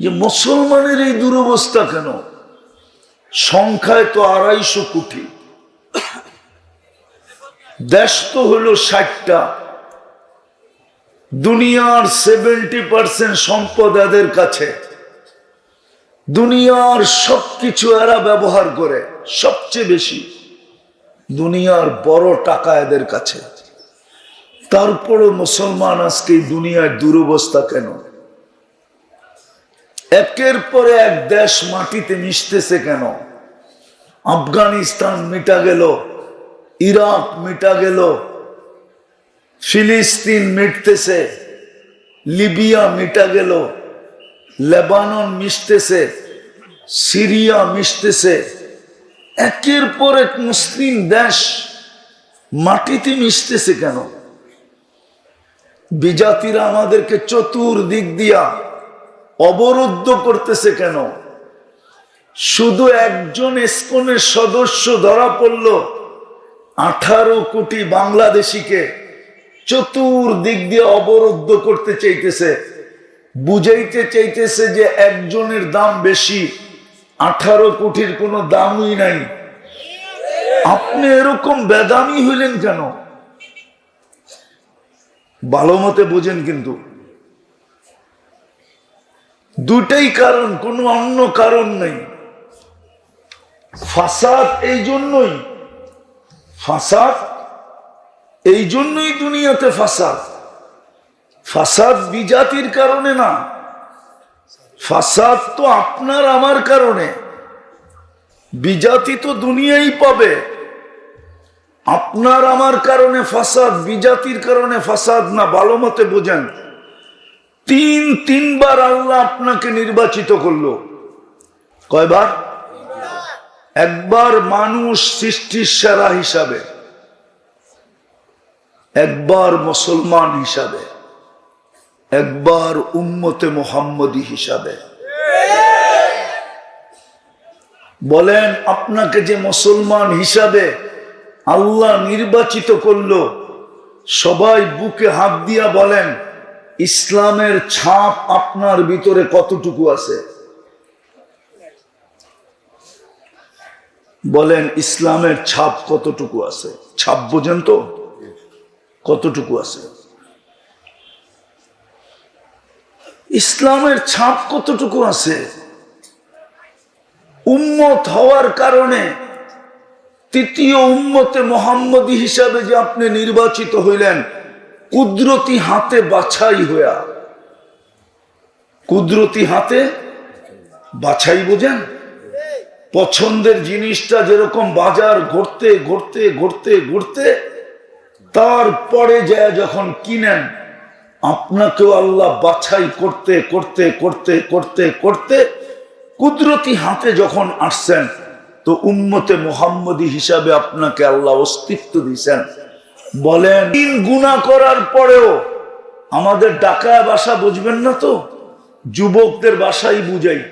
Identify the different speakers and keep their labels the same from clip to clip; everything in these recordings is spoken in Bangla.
Speaker 1: যে মুসলমানের এই দুরবস্থা কেন? সংখ্যায় তো আড়াইশো কোটি। দেশ তো হলো ষাটটা। দুনিয়ার সেভেন্টি পার্সেন্ট সম্পদ এদের কাছে। দুনিয়ার সবকিছু এরা ব্যবহার করে, সবচেয়ে বেশি। দুনিয়ার বড় টাকা এদের কাছে। তারপরও মুসলমান আজকে দুনিয়ার দুরবস্থা কেন? একের পরে এক দেশ মাটিতে মিশতেছে কেন? আফগানিস্তান মিটা গেল, ইরাক মিটা গেল, ফিলিস্তিন মিটতেছে, লিবিয়া মিটা গেল, লেবানন মিশতেছে, সিরিয়া মিশতেছে। একের পর এক মুসলিম দেশ মাটিতে মিশতেছে কেন? বিজাতিরা আমাদেরকে চতুর্দিক দিয়া অবরুদ্ধ করতেছে কেন? শুধু একজন এসকনের সদস্য ধরা পড়ল, আঠারো কোটি বাংলাদেশিকে চতুর্দিক দিয়ে অবরুদ্ধ করতে চাইতেছে। বুঝাইতে চাইতেছে যে একজনের দাম বেশি, আঠারো কোটির কোনো দামই নাই। আপনি এরকম বেদামি হইলেন কেন? ভালো মতে বোঝেন কিন্তু। দুটাই কারণ, কোনো অন্য কারণ নেই। ফাসাদ এই জন্যই, ফাসাদ এই জন্যই দুনিয়াতে ফাসাদ। ফাসাদ বিজাতির কারণে না, ফাসাদ তো আপনার আমার কারণে। বিজাতি তো দুনিয়াই পাবে। আপনার আমার কারণে ফাসাদ, বিজাতির কারণে ফাসাদ না, ভালো মতে বোঝেন। তিন, তিনবার আল্লাহ আপনাকে নির্বাচিত করল। কয়বার? একবার মানুষ সৃষ্টির সেরা হিসাবে, একবার মুসলমান হিসাবে, একবার উম্মতে মোহাম্মদী হিসাবে। বলেন, আপনাকে যে মুসলমান হিসাবে আল্লাহ নির্বাচিত করল, সবাই বুকে হাত দিয়া বলেন ইসলামের ছাপ আপনার ভিতরে কতটুকু আছে? বলেন, ইসলামের ছাপ কতটুকু আছে? ছাপ বোঝেন তো? কতটুকু আছে? ইসলামের ছাপ কতটুকু আছে? উম্মত হওয়ার কারণে তৃতীয় উম্মতে মোহাম্মদী হিসাবে যে আপনি নির্বাচিত হইলেন কুদরতি হাতে বাছাই হইয়া। কুদরতি হাতে বাছাই বোঝেন? পছন্দের জিনিসটা যেরকম বাজার ঘুরতে ঘুরতে ঘুরতে ঘুরতে, তারপরে যায় যখন কিনেন, আপনাকেও আল্লাহ বাছাই করতে করতে করতে করতে করতে কুদরতি হাতে যখন আসছেন, তো উম্মতে মোহাম্মদী হিসাবে আপনাকে আল্লাহ অস্তিত্ব দিছেন। বলেন, তিন গুণা করার পরেও আমাদের ডাকায় বাসা বুঝবেন না তো? যুবকদের বাসাই বুঝাই।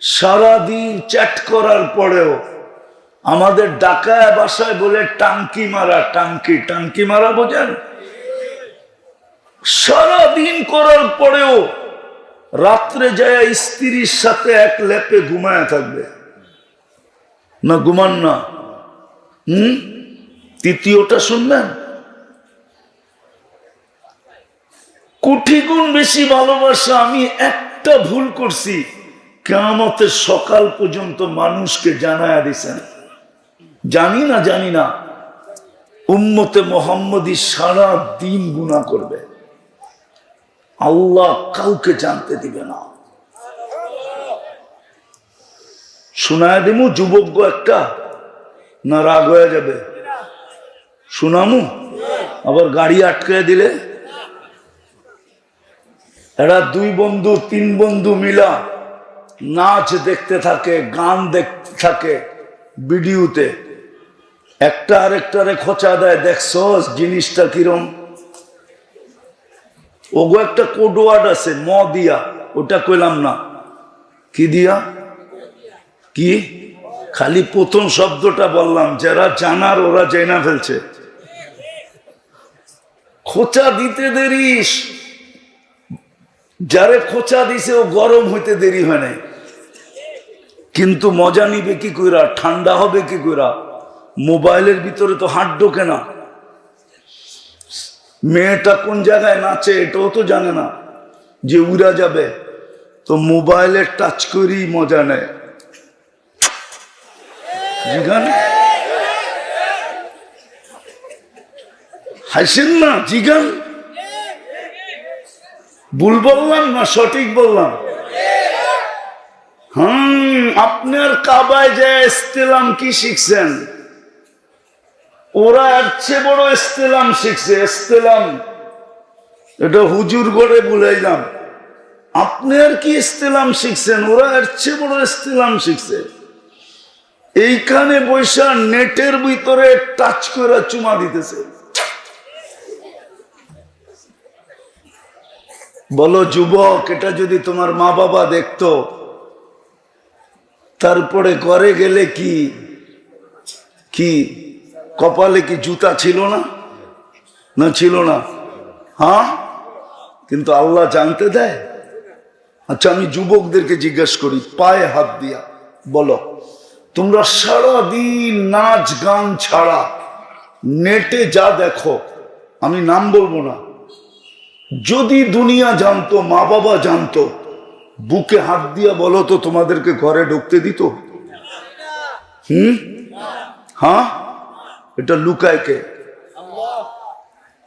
Speaker 1: সারাদিন চ্যাট করার পরেও আমাদের ডাকায় বাসায় বলে টাঙ্কি মারা, টাঙ্কি টাঙ্কি মারা বোঝেন? সারাদিন করার পরেও রাত্রে যায় স্ত্রীর সাথে এক লেপে ঘুমায় থাকবে। না, ঘুমান না। হুম? তৃতীয়টা শুনবেন? কোটি গুণ বেশি ভালোবাসা আমি একটা ভুল করছি। কেমতের সকাল পর্যন্ত মানুষকে জানায়া দিছেন জানি না জানি না। উম্মতে মোহাম্মদী সারা দিন গুণা করবে। আল্লাহ কাউকে জানতে দিবে না। শোনায় দিমু যুবজ্ঞ একটা, না রাগ হয়ে যাবে। শোনামু? আবার গাড়ি আটকে দিলে? এরা দুই বন্ধু, তিন বন্ধু মিলা নাচ দেখতে থাকে, গান দেখতে থাকে ভিডিওতে। একটা আরেকটারে খোঁচা দেয়, দেখছ জিনিসটা কিরম? ওগো একটা কোডওয়ার্ড আছে, ম দিয়া। ওটা কইলাম না। কি দিয়া? কি? খালি প্রথম শব্দটা বললাম, যারা জানার ওরা জেনা ফেলছে। খোঁচা দিতে দেরিস। যারে খোঁচা দিছে ও গরম হইতে দেরি হয় নাই। কিন্তু মজা নিবে কি কইরা, ঠান্ডা হবে কি কইরা? মোবাইলের ভিতরে তো হাট ঢোকে না। মেয়েটা কোন জায়গায় নাচে এটাও তো জানে না যে উড়া যাবে। তো মোবাইলে টাচ করেই মজা নেয়। হাসেন না, জিগান। ভুল বললাম না সঠিক বললাম? হম, আপনার কাবায় যে ইস্তেলাম কি শিখছেন? ওরা এর চেয়ে বড় ইস্তেলাম শিখছে ইস্তেলাম এটা হুজুর করে বুঝাইলাম আপনি আর কি ইস্তেলাম শিখছেন? ওরা এর চেয়ে বড় ইস্তেলাম শিখছে। এইখানে বৈশা নেটের ভিতরে টাচ করে চুমা দিতেছে। বলো, যুবক, এটা যদি তোমার মা বাবা দেখতো, তারপরে করে গেলে কি? কি? কপালে কি জুতা ছিল না? না ছিল না। হ্যাঁ? কিন্তু আল্লাহ জানতে দেয়? আচ্ছা আমি যুবকদেরকে জিজ্ঞেস করি, পায়ে হাত দিয়া, বলো, তোমরা সারা দিন নাচ গান ছাড়া, নেটে যা দেখো, আমি নাম বলব না যদি দুনিয়া জানতো, মা বাবা জানতো, বুকে হাত দিয়া বলো তো তোমাদেরকে ঘরে ঢুকতে দিত? হুম? হ্যাঁ? এটা লুকায় কে?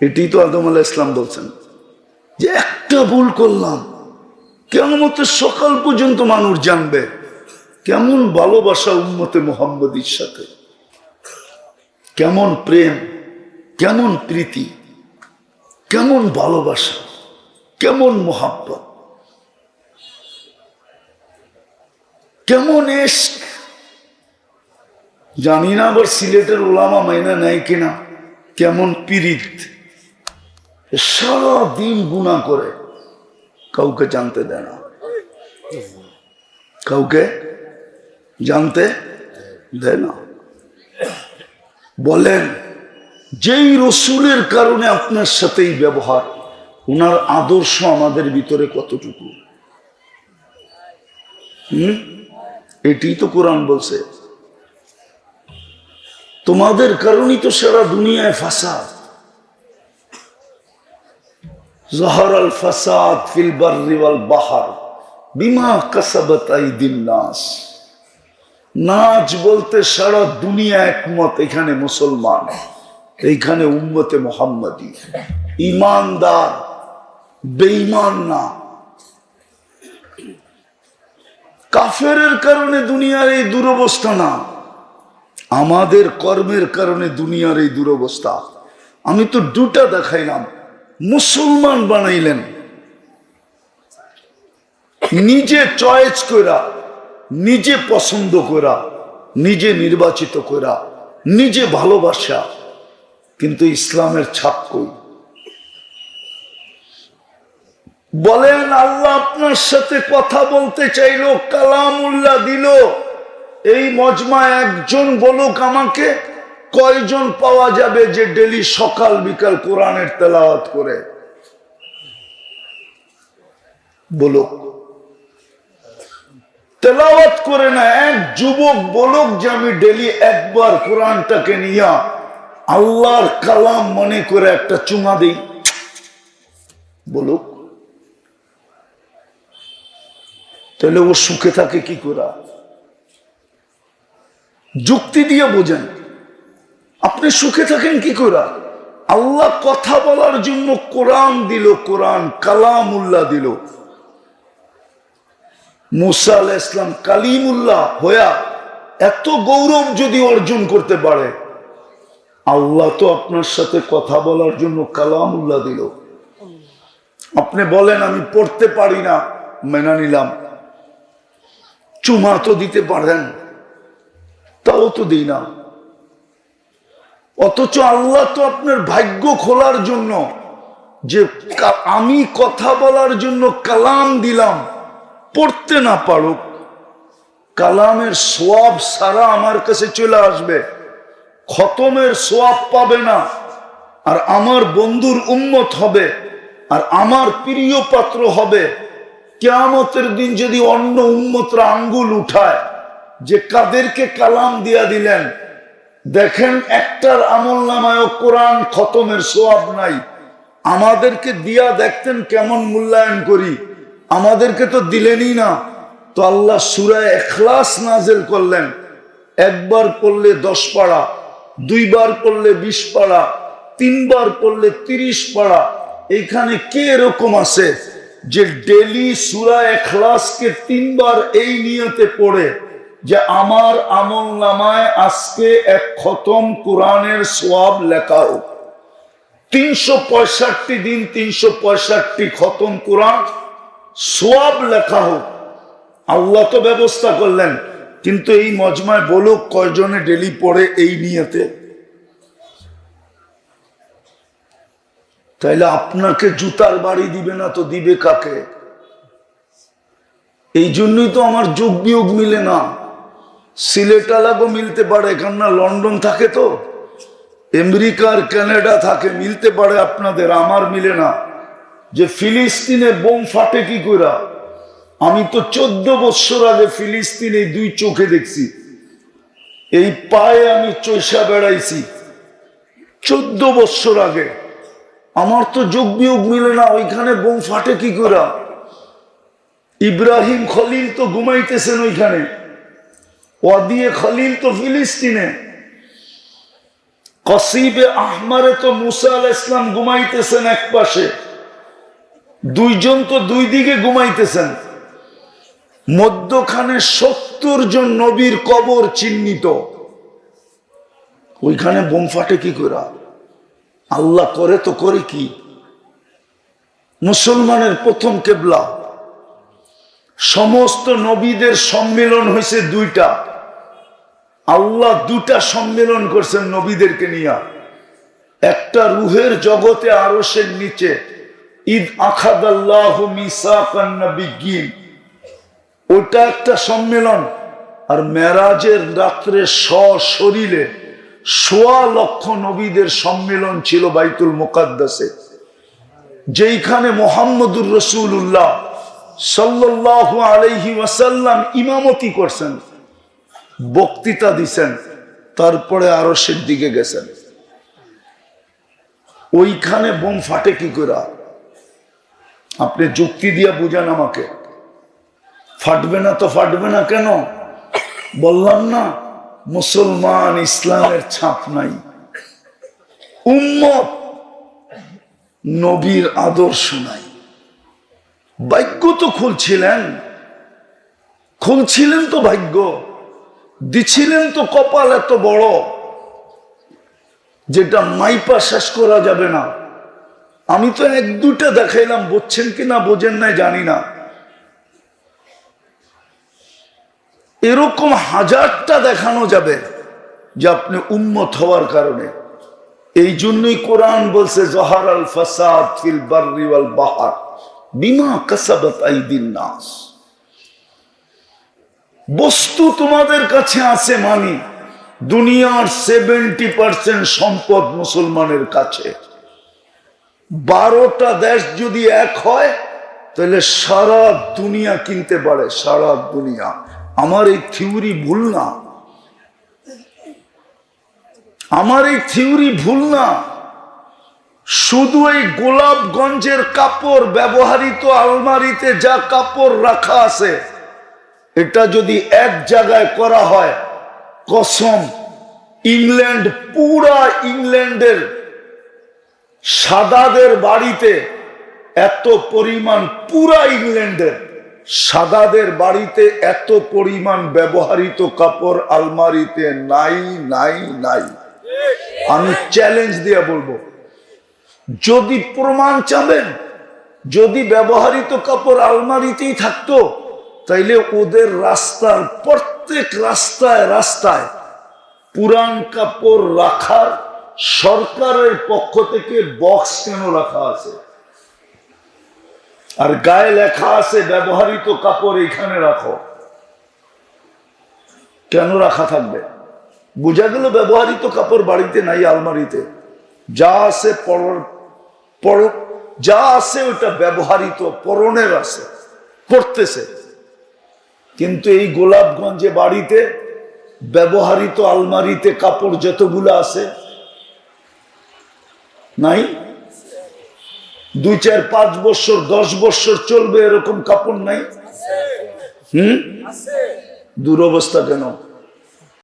Speaker 1: এটি তো আদম আলাহ ইসলাম বলছেন যে একটা ভুল করলাম কেমন সকাল পর্যন্ত মানুষ জানবে কেমন ভালোবাসা উন্মতে মোহাম্মদীর সাথে, কেমন প্রেম, কেমন প্রীতি। কেমন ভালোবাসা, কেমন মোহাব্বত, কেমন এস জানি না আবার সিলেটের ওলামা মাইনা নেয় কিনা, কেমন পিরিত সারা দিন গুণা করে কাউকে জানতে দেয় না। কাউকে জানতে দেয় না। বলেন যেই রসুলের কারণে আপনার সাথেই ব্যবহার ওনার আদর্শ আমাদের ভিতরে কতটুকু? হুম? এটি তো কোরআন বলছে। তোমাদের কারণেই তো সারা দুনিয়ায় ফাসাদ। জহর ফাসাদ ফিল বাররি বাহার, বিমা কাসাবাত আইদিন নাস। নাচ বলতে সারা দুনিয়া একমত এখানে মুসলমান। এইখানে উম্মতে মোহাম্মদী। ইমানদার বেঈমান না। কাফের কারণে দুনিয়ার এই দুরবস্থা না। আমাদের কর্মের কারণে দুনিয়ার এই দুরবস্থা। আমি তো দুটা দেখাইলাম। মুসলমান বানাইলেন। নিজে চয়েস করা নিজে পছন্দ করা নিজে নির্বাচিত করা নিজে ভালোবাসা। কিন্তু ইসলামের ছাপ কই? বলেন, আল্লাহ আপনার সাথে কথা বলতে চাইলো, কালামুল্লাহ দিল। এই মজমা একজন বলুক আমাকে, কয়জন পাওয়া যাবে যে ডেলি সকাল বিকাল কোরআনের তেলাওয়াত করে? বলুক। তেলাওয়াত করে না, এক যুবক বলুক যে আমি ডেলি একবার কোরআনটাকে নিয়া আল্লাহর কালাম মনে করে একটা চুমা দিই। বলুক। তাহলে ও সুখে থাকে কি করা? যুক্তি দিয়ে বোঝেন। আপনি সুখে থাকেন কি করা? আল্লাহ কথা বলার জন্য কোরআন দিল, কোরআন কালামুল্লাহ দিল। মুসা আলাহ ইসলাম কালিমুল্লাহ হইয়া এত গৌরব যদি অর্জন করতে পারে আল্লাহ তো আপনার সাথে কথা বলার জন্য কালামুল্লাহ দিল। আপনি বলেন, আমি পড়তে পারি না। মেনা নিলাম। চুমা তো দিতে পারেন, তাও তো দিই না। অথচ আল্লাহ তো আপনার ভাগ্য খোলার জন্য যে আমি কথা বলার জন্য কালাম দিলাম, পড়তে না পারুক, কালামের সব সারা আমার কাছে চলে আসবে। খতমের সোয়াব পাবে না। আর আমার বন্ধুর উম্মত হবে, আর আমার প্রিয় পাত্র হবে। কেয়ামতের দিন যদি অন্য উন্মতরা আঙ্গুল উঠায়, যে কাদেরকে কালাম দিয়া দিলেন, দেখেন একটার আমল নামায় কোরআন খতমের সোয়াব নাই। আমাদেরকে দিয়া দেখতেন কেমন মূল্যায়ন করি, আমাদেরকে তো দিলেনই না। তো আল্লাহ সুরায় এখলাস নাজেল করলেন, একবার পড়লে দশ পাড়া দুইবার পড়লে বিশ পাড়া, তিনবার পড়লে তিরিশ পাড়া। এইখানে কে এরকম আছে যে ডেলি সুরা এখলাসকে তিনবার এই নিয়তে পড়ে যে আমার আমল নামায় আজকে এক খতম কোরআনের সোয়াব লেখা হোক। তিনশো পঁয়ষট্টি দিন তিনশো পঁয়ষট্টি খতম কোরআন সোয়াব লেখা হোক। আল্লাহ তো ব্যবস্থা করলেন কিন্তু এই মজমায় বলুক কয়জনে ডেলি পড়ে এই নিয়েতে। তাইলে আপনাকে জুতার বাড়ি দিবে না তো দিবে কাকে? এই জন্যই তো আমার যোগ বিয়োগ মিলে না। সিলেট আলাগো মিলতে পারে, কেননা লন্ডন থাকে তো। আমেরিকার ক্যানাডা থাকে, মিলতে পারে আপনাদের, আমার মিলে না। যে ফিলিস্তিনে বোম ফাটে কি কইরা? আমি তো চোদ্দ বছর আগে ফিলিস্তিনে দুই চোখে দেখছি। এই পায়ে আমি চৈসা বেড়াইছি। চোদ্দ বছর আগে। আমার তো যোগ বিয়োগ মিলে না, ওইখানে বোম ফাটে কি করা? ইব্রাহিম খলিল তো ঘুমাইতেছেন ওইখানে। ওয়াদিয়ে খলিল তো ফিলিস্তিনে। কসিবে আহমারে তো মুসা আল ইসলাম ঘুমাইতেছেন এক পাশে। দুইজন তো দুই দিকে ঘুমাইতেছেন। মধ্যখানে সত্তর জন নবীর কবর চিহ্নিত। ওইখানে বোম ফাটে কি করা আল্লাহ করে তো করে কি? মুসলমানের প্রথম কেবলা। সমস্ত নবীদের সম্মেলন হয়েছে দুইটা। আল্লাহ দুটা সম্মেলন করছেন নবীদেরকে নিয়ে। একটা রুহের জগতে আরসের নিচে ঈদ আখাদাল্লাহ মিসাকান্নবিজ্ঞিন ওটা একটা সম্মেলন। আর মেরাজের রাত্রে সশরীরে সোয়া লক্ষ নবীদের সম্মেলন ছিল বাইতুল মোকাদ্দাসে। যেইখানে মোহাম্মদুর রসুল্লাহ সাল্লাহ আলহি ওয়াসাল্লাম ইমামতি করছেন, বক্তৃতা দিছেন, তারপরে আরসের দিকে গেছেন। ওইখানে বোম ফাটে কি করে? আপনি যুক্তি দিয়ে বুঝান আমাকে। ফাটবে না তো ফাটবে না কেন? বললাম না, মুসলমান ইসলামের ছাপ নাই। উম্মত নবীর আদর্শ নাই। ভাগ্য তো খুলছিলেন। খুলছিলেন তো ভাগ্য। দিছিলেন তো কপাল এত বড়, যেটা মাইপা শেষ করা যাবে না। আমি তো এক দুটা দেখাইলাম, বুঝছেন কি না বোঝেন নাই, জানি না। এরকম হাজারটা দেখানো যাবে যে আপনি উন্মত হওয়ার কারণে। এই জন্যই কোরআন বলছে, জহার আল ফাসাদ বাহার বিমা নাস। বস্তু তোমাদের কাছে আছে মানি, দুনিয়ার সেভেন্টি পার্সেন্ট সম্পদ মুসলমানের কাছে। বারোটা দেশ যদি এক হয়, তাহলে সারা দুনিয়া কিনতে পারে, সারা দুনিয়া। আমার এই থিওরি ভুল না। আমার এই থিওরি ভুল না। শুধু এই গোলাপগঞ্জের কাপড় ব্যবহারিত আলমারিতে যা কাপড় রাখা আছে, এটা যদি এক জায়গায় করা হয়, কসম, ইংল্যান্ড, পুরা ইংল্যান্ডের সাদাদের বাড়িতে এত পরিমাণ পুরা ইংল্যান্ডের। সাদাদের বাড়িতে এত পরিমাণ ব্যবহারিত কাপড় আলমারিতে নাই নাই নাই। আমি চ্যালেঞ্জ দিয়ে বলব, যদি প্রমাণ চাবেন, যদি ব্যবহারিত কাপড় আলমারিতেই থাকতো, তাইলে ওদের রাস্তার প্রত্যেক রাস্তায় রাস্তায় পুরান কাপড় রাখার সরকারের পক্ষ থেকে বক্স কেন রাখা আছে? আর গায়ে লেখা আছে, ব্যবহৃত কাপড় এখানে রাখো। কেন রাখা থাকবে? বোঝা গেল ব্যবহৃত কাপড় বাড়িতে নাই, আলমারিতে। যা আছে পর যা আছে ওটা ব্যবহারিত পরনের আছে, পড়তেছে। কিন্তু এই গোলাপগঞ্জে বাড়িতে ব্যবহারিত আলমারিতে কাপড় যতগুলো আছে, নাই? দুই চার পাঁচ বছর দশ বছর চলবে এরকম কাপড় নাই? হুম? দুরবস্থা কেন?